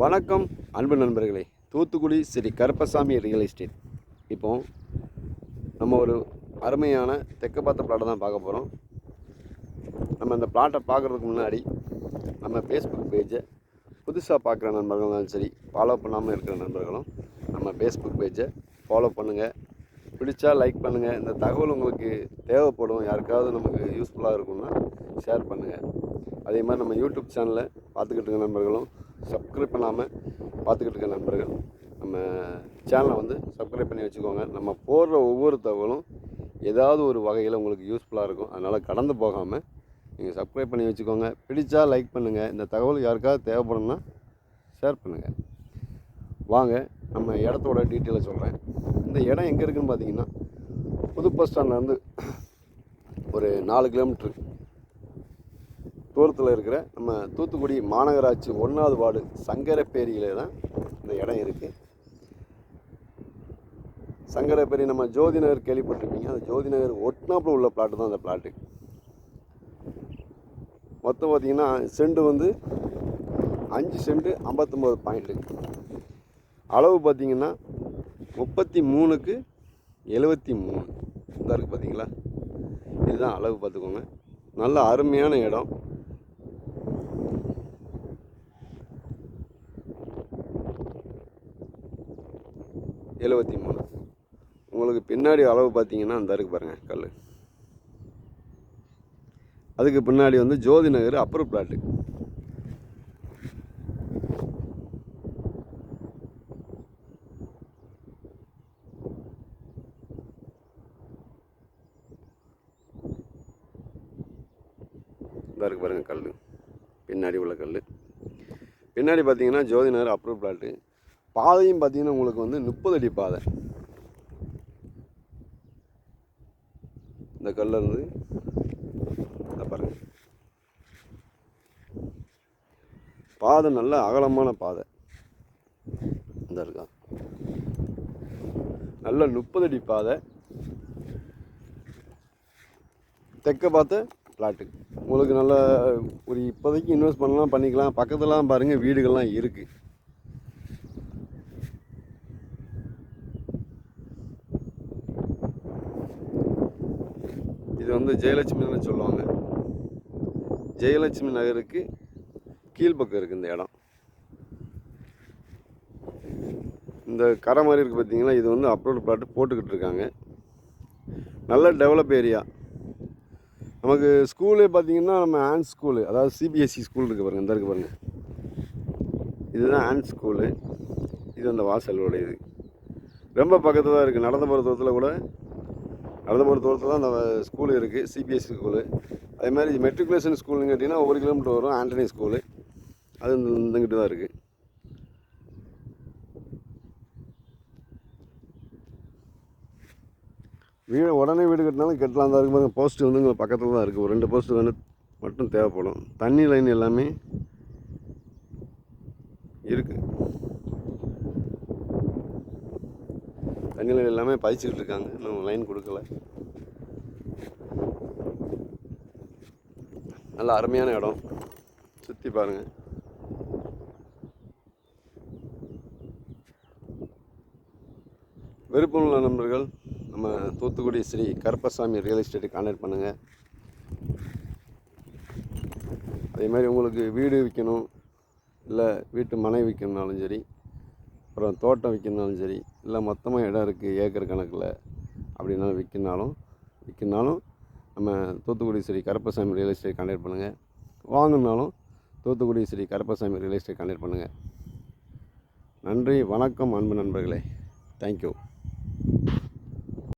வணக்கம் அன்பு நண்பர்களே. தூத்துக்குடி ஸ்ரீ கருப்பசாமி ரியல் எஸ்டேட் இப்போ நம்ம ஒரு அருமையான தெற்கு பார்த்த பிளாட்டை தான் பார்க்க போகிறோம் நம்ம இந்த பிளாட்டை பார்க்குறதுக்கு முன்னாடி நம்ம ஃபேஸ்புக் பேஜை புதுசாக பார்க்குற நண்பர்களும் சரி ஃபாலோ பண்ணாமல் இருக்கிற நண்பர்களும் நம்ம ஃபேஸ்புக் பேஜை ஃபாலோ பண்ணுங்கள் பிடிச்சா லைக் பண்ணுங்கள் இந்த தகவல் உங்களுக்கு தேவைப்படும் யாருக்காவது நமக்கு யூஸ்ஃபுல்லாக இருக்கும்னா ஷேர் பண்ணுங்கள் அதே மாதிரி நம்ம யூடியூப் சேனலை பார்த்துக்கிட்டு இருக்க நண்பர்களும் சப்ஸ்கிரைப் பண்ணாமல் பார்த்துக்கிட்டு இருக்க நண்பர்கள் நம்ம சேனலை வந்து சப்ஸ்கிரைப் பண்ணி வச்சுக்கோங்க. நம்ம போடுற ஒவ்வொரு தகவலும் ஏதாவது ஒரு வகையில் உங்களுக்கு யூஸ்ஃபுல்லாக இருக்கும். அதனால் கடந்து போகாமல் நீங்கள் சப்ஸ்கிரைப் பண்ணி வச்சுக்கோங்க. பிடிச்சா லைக் பண்ணுங்கள் இந்த தகவல் யாருக்காவது தேவைப்படும்னா ஷேர் பண்ணுங்கள் வாங்க நம்ம இடத்தோட டீட்டெயிலை சொல்கிறேன் இந்த இடம் எங்கே இருக்குதுன்னு பார்த்தீங்கன்னா புது பஸ் ஸ்டாண்ட்லேருந்து ஒரு நாலு கிலோமீட்ரு தூரத்தில் இருக்கிற நம்ம தூத்துக்குடி மாநகராட்சி ஒன்றாவது வார்டு சங்கரப்பேரியிலே தான் இந்த இடம் இருக்குது சங்கரப்பேரி நம்ம ஜோதி நகர் கேள்விப்பட்டிருப்பீங்க. அந்த ஜோதி நகர் ஒட்டினாப்புல உள்ள பிளாட்டு தான் அந்த பிளாட்டு மொத்தம் பார்த்தீங்கன்னா செண்டு வந்து அஞ்சு செண்டு ஐம்பத்தொம்போது பாயிண்ட்டு அளவு பார்த்தீங்கன்னா முப்பத்தி மூணுக்கு எழுபத்தி மூணு. இந்த இருக்குது பார்த்தீங்களா இதுதான் அளவு பார்த்துக்கோங்க நல்ல அருமையான இடம். எழுபத்தி மூணு. உங்களுக்கு பின்னாடி அளவு பார்த்தீங்கன்னா அந்த இருக்கு பாருங்கள் கல் அதுக்கு பின்னாடி வந்து ஜோதி நகர் அப்புறம் பிளாட்டு இந்த இருக்கு பாருங்கள் கல் பின்னாடி உள்ள கல் பின்னாடி பார்த்தீங்கன்னா ஜோதி நகர் அப்ரூவ் பிளாட்டு பாதையும் பார்த்தீங்கன்னா உங்களுக்கு வந்து முப்பது அடி பாதை. இந்த கல்ல இருந்து இந்த பாருங்க. பாதை நல்ல அகலமான பாதை. இந்த இருக்கா. நல்ல முப்பது அடி பாதை. தெற்க பார்த்த பிளாட்டு. உங்களுக்கு நல்ல ஒரு இப்போதைக்கு இன்வெஸ்ட் பண்ணலாம் பண்ணிக்கலாம். பக்கத்துலாம் பாருங்கள் வீடுகள்லாம் இருக்குது இது வந்து ஜெயலட்சுமின்னு சொல்லுவாங்க. ஜெயலட்சுமி நகருக்கு கீழ்ப்பக்கம் இருக்குது இந்த இடம். இந்த கரை மாதிரி இருக்குது பார்த்தீங்கன்னா இது வந்து அப்ரோட் பிளாட் போட்டுக்கிட்டு இருக்காங்க. நல்ல டெவலப் ஏரியா நமக்கு ஸ்கூலு பார்த்தீங்கன்னா நம்ம ஆன் ஸ்கூலு அதாவது சிபிஎஸ்சி ஸ்கூல் இருக்குது பாருங்கள் இந்த இருக்குது பாருங்கள் இதுதான் ஆன் ஸ்கூலு இது அந்த வாசலோட இது. ரொம்ப பக்கத்தில் தான் இருக்குது நடந்து போகிற தூரத்தில் கூட நடந்து போகிற தூரத்தில் தான் அந்த ஸ்கூல் இருக்குது சிபிஎஸ்சி ஸ்கூலு அதே மாதிரி மெட்ரிகுலேஷன் ஸ்கூல்னு கேட்டிங்கன்னா ஒவ்வொரு கிலோமீட்டர் வரும் ஆண்டனி ஸ்கூலு அது இந்த தான் இருக்குது வீடு உடனே வீடு கட்டினாலும் கட்டலாம் தான் இருக்கும் போஸ்ட் வந்து இங்கே பக்கத்தில் தான் இருக்குது ஒரு ரெண்டு போஸ்ட் வந்து மட்டும் தேவைப்படும். தண்ணி லைன் எல்லாமே இருக்குது தண்ணியில் எல்லாமே பதிச்சுக்கிட்டு இருக்காங்க. இன்னும் லைன் கொடுக்கல. நல்ல அருமையான இடம். சுற்றி பாருங்கள் விருப்பமுள்ள நண்பர்கள் நம்ம Thoothukudi Sri Karuppasamy real estate contact பண்ணுங்கள் அதே மாதிரி உங்களுக்கு வீடு விற்கணும் இல்லை வீட்டு மனை விற்கணும்னாலும் சரி அப்புறம் தோட்டம் விற்கணும்னாலும் சரி இல்லை மொத்தமாக இடம் இருக்குது ஏக்கர் கணக்கில். அப்படின்னாலும் விற்கினாலும் விற்கினாலும் நம்ம Thoothukudi Sri Karuppasamy real estate contact பண்ணுங்கள் வாங்கினாலும் Thoothukudi Sri Karuppasamy real estate contact பண்ணுங்கள் நன்றி வணக்கம் அன்பு நண்பர்களே. தேங்க்யூ